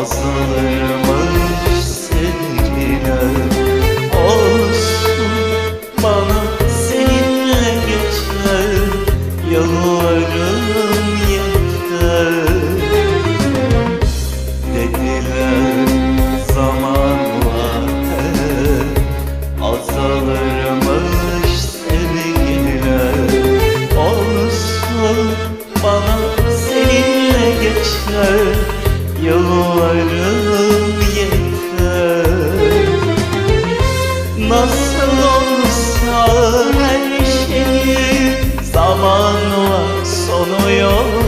Azalırmış sevgiler. Olsun bana seninle geçer. Yalvarırım yeter. Dediler zamanla hep Azalırmış sevgiler Olsun bana seninle geçer yıllarım yeter. Nasıl olsa her şeyin zamanla sonu yok.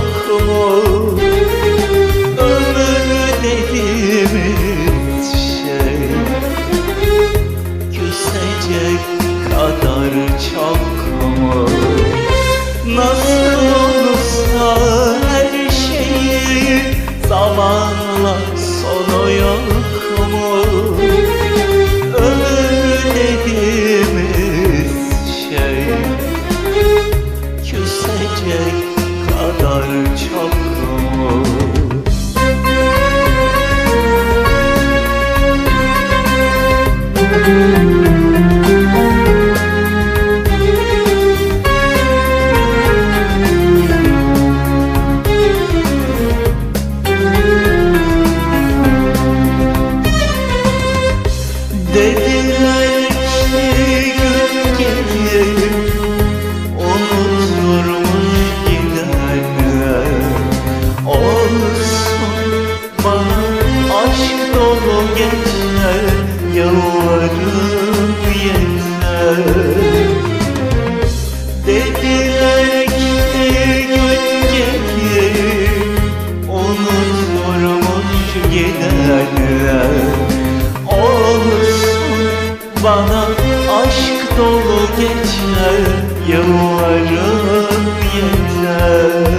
Kadar çok dolu geçer Yıllarım yeter Dediler gitti gün gelir Unutulmuş giderler Olursun bana aşk dolu geçer Yıllarım yeter.